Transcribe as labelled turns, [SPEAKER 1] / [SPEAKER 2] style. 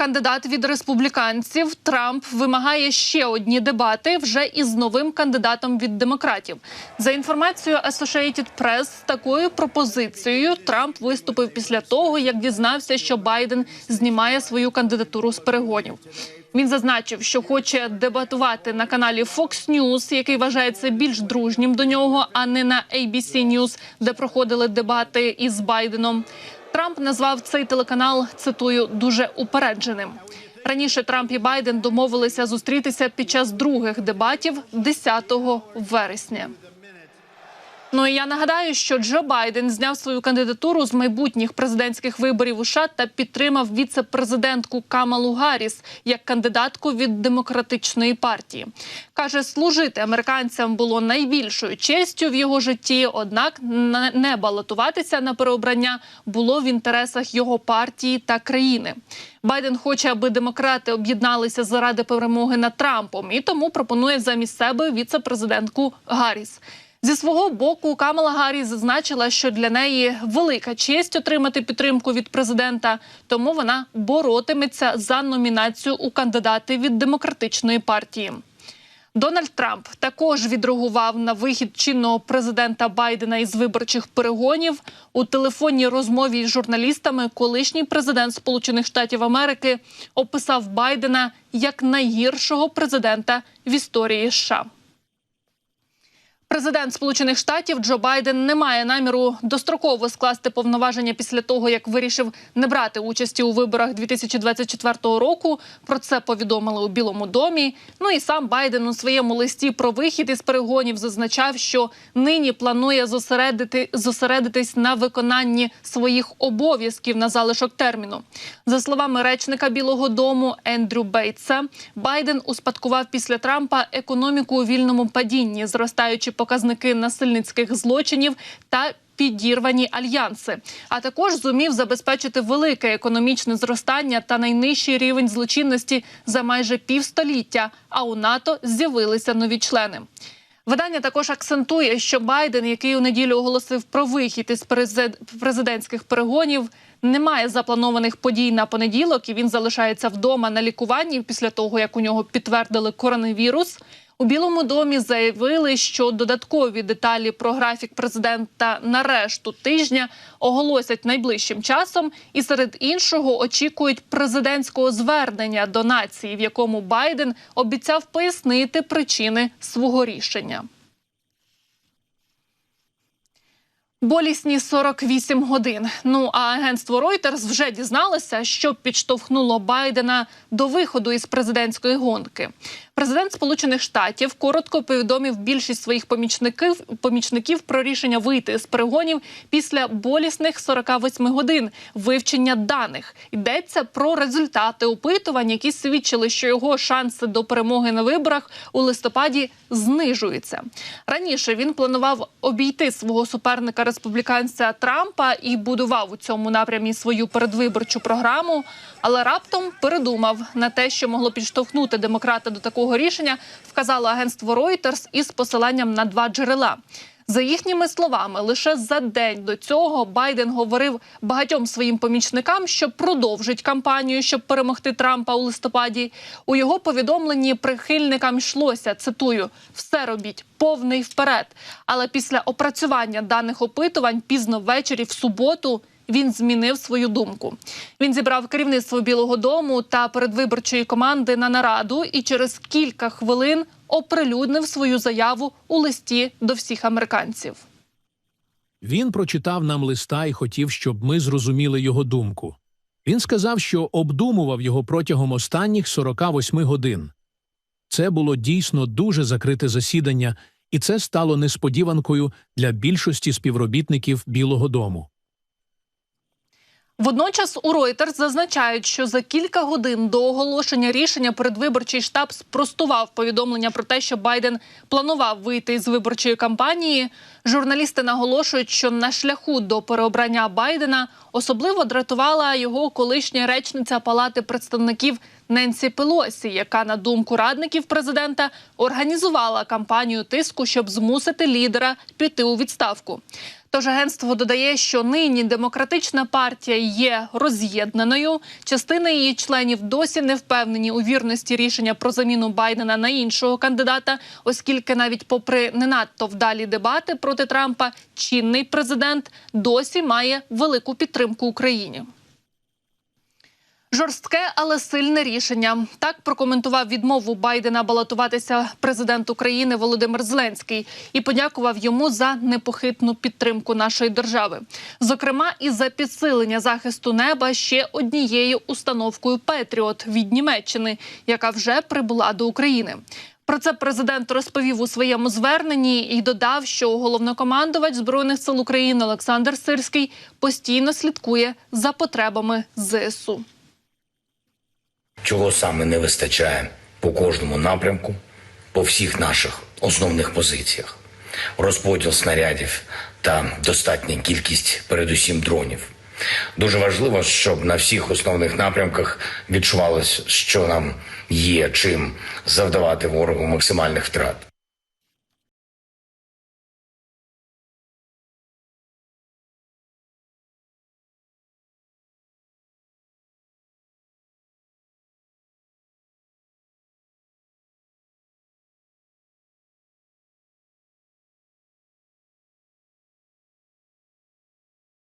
[SPEAKER 1] кандидат від республіканців, Трамп вимагає ще одні дебати вже із новим кандидатом від демократів. За інформацією Associated Press, такою пропозицією Трамп виступив після того, як дізнався, що Байден знімає свою кандидатуру з перегонів. Він зазначив, що хоче дебатувати на каналі Fox News, який вважається більш дружнім до нього, а не на ABC News, де проходили дебати із Байденом. Трамп назвав цей телеканал цитую дуже упередженим. Раніше Трамп і Байден домовилися зустрітися під час других дебатів 10 вересня. Ну і я нагадаю, що Джо Байден зняв свою кандидатуру з майбутніх президентських виборів у США та підтримав віце-президентку Камалу Гарріс як кандидатку від демократичної партії. каже, служити американцям було найбільшою честю в його житті однак не балотуватися на переобрання було в інтересах його партії та країни. Байден хоче, аби демократи об'єдналися заради перемоги над Трампом, і тому пропонує замість себе віце-президентку Гарріс. Зі свого боку Камала Гарріс зазначила, що для неї велика честь отримати підтримку від президента, тому вона боротиметься за номінацію у кандидати від демократичної партії. Дональд Трамп також відреагував на вихід чинного президента Байдена із виборчих перегонів у телефонній розмові з журналістами. Колишній президент Сполучених Штатів Америки описав Байдена як найгіршого президента в історії США. Президент Сполучених Штатів Джо Байден не має наміру достроково скласти повноваження після того, як вирішив не брати участі у виборах 2024 року. Про це повідомили у Білому домі. Ну і сам Байден у своєму листі про вихід із перегонів зазначав, що нині планує зосередити зосередитись на виконанні своїх обов'язків на залишок терміну. За словами речника Білого Дому Ендрю Бейтса, Байден успадкував після Трампа економіку у вільному падінні, зростаючи показники насильницьких злочинів та підірвані альянси, а також зумів забезпечити велике економічне зростання та найнижчий рівень злочинності за майже півстоліття. А у НАТО з'явилися нові члени. Видання також акцентує, що Байден, який у неділю оголосив про вихід із презид- президентських перегонів, не має запланованих подій на понеділок, і він залишається вдома на лікуванні після того, як у нього підтвердили коронавірус. У Білому домі заявили, що додаткові деталі про графік президента на решту тижня оголосять найближчим часом, і серед іншого очікують президентського звернення до нації, в якому Байден обіцяв пояснити причини свого рішення. Болісні 48 годин. Ну а агентство Reuters вже дізналося, що підштовхнуло Байдена до виходу із президентської гонки. Президент Сполучених Штатів коротко повідомив більшість своїх помічників помічників про рішення вийти з перегонів після болісних 48 годин вивчення даних. Йдеться про результати опитувань, які свідчили, що його шанси до перемоги на виборах у листопаді знижуються. Раніше він планував обійти свого суперника республіканця Трампа і будував у цьому напрямі свою передвиборчу програму, але раптом передумав на те, що могло підштовхнути демократа до такого рішення, вказало агентство Reuters із посиланням на два джерела. За їхніми словами, лише за день до цього Байден говорив багатьом своїм помічникам, що продовжить кампанію, щоб перемогти Трампа у листопаді. У його повідомленні прихильникам йшлося цитую: все робіть повний вперед. Але після опрацювання даних опитувань пізно ввечері в суботу. Він змінив свою думку. Він зібрав керівництво Білого Дому та передвиборчої команди на нараду і через кілька хвилин оприлюднив свою заяву у листі до всіх американців.
[SPEAKER 2] Він прочитав нам листа і хотів, щоб ми зрозуміли його думку. Він сказав, що обдумував його протягом останніх 48 годин. Це було дійсно дуже закрите засідання, і це стало несподіванкою для більшості співробітників Білого Дому.
[SPEAKER 1] Водночас у Reuters зазначають, що за кілька годин до оголошення рішення передвиборчий штаб спростував повідомлення про те, що Байден планував вийти з виборчої кампанії. Журналісти наголошують, що на шляху до переобрання Байдена особливо дратувала його колишня речниця Палати представників Ненсі Пелосі, яка, на думку радників президента, організувала кампанію тиску, щоб змусити лідера піти у відставку. Тож агентство додає, що нині демократична партія є роз'єднаною. Частина її членів досі не впевнені у вірності рішення про заміну Байдена на іншого кандидата, оскільки навіть попри не надто вдалі дебати проти Трампа, чинний президент досі має велику підтримку Україні. Жорстке, але сильне рішення. Так прокоментував відмову Байдена балотуватися президент України Володимир Зеленський і подякував йому за непохитну підтримку нашої держави. Зокрема, і за підсилення захисту неба ще однією установкою Петріот від Німеччини, яка вже прибула до України. Про це президент розповів у своєму зверненні і додав, що головнокомандувач збройних сил України Олександр Сирський постійно слідкує за потребами ЗСУ.
[SPEAKER 3] Чого саме не вистачає по кожному напрямку, по всіх наших основних позиціях. Розподіл снарядів та достатня кількість, передусім, дронів. Дуже важливо, щоб на всіх основних напрямках відчувалось, що нам є чим завдавати ворогу максимальних втрат.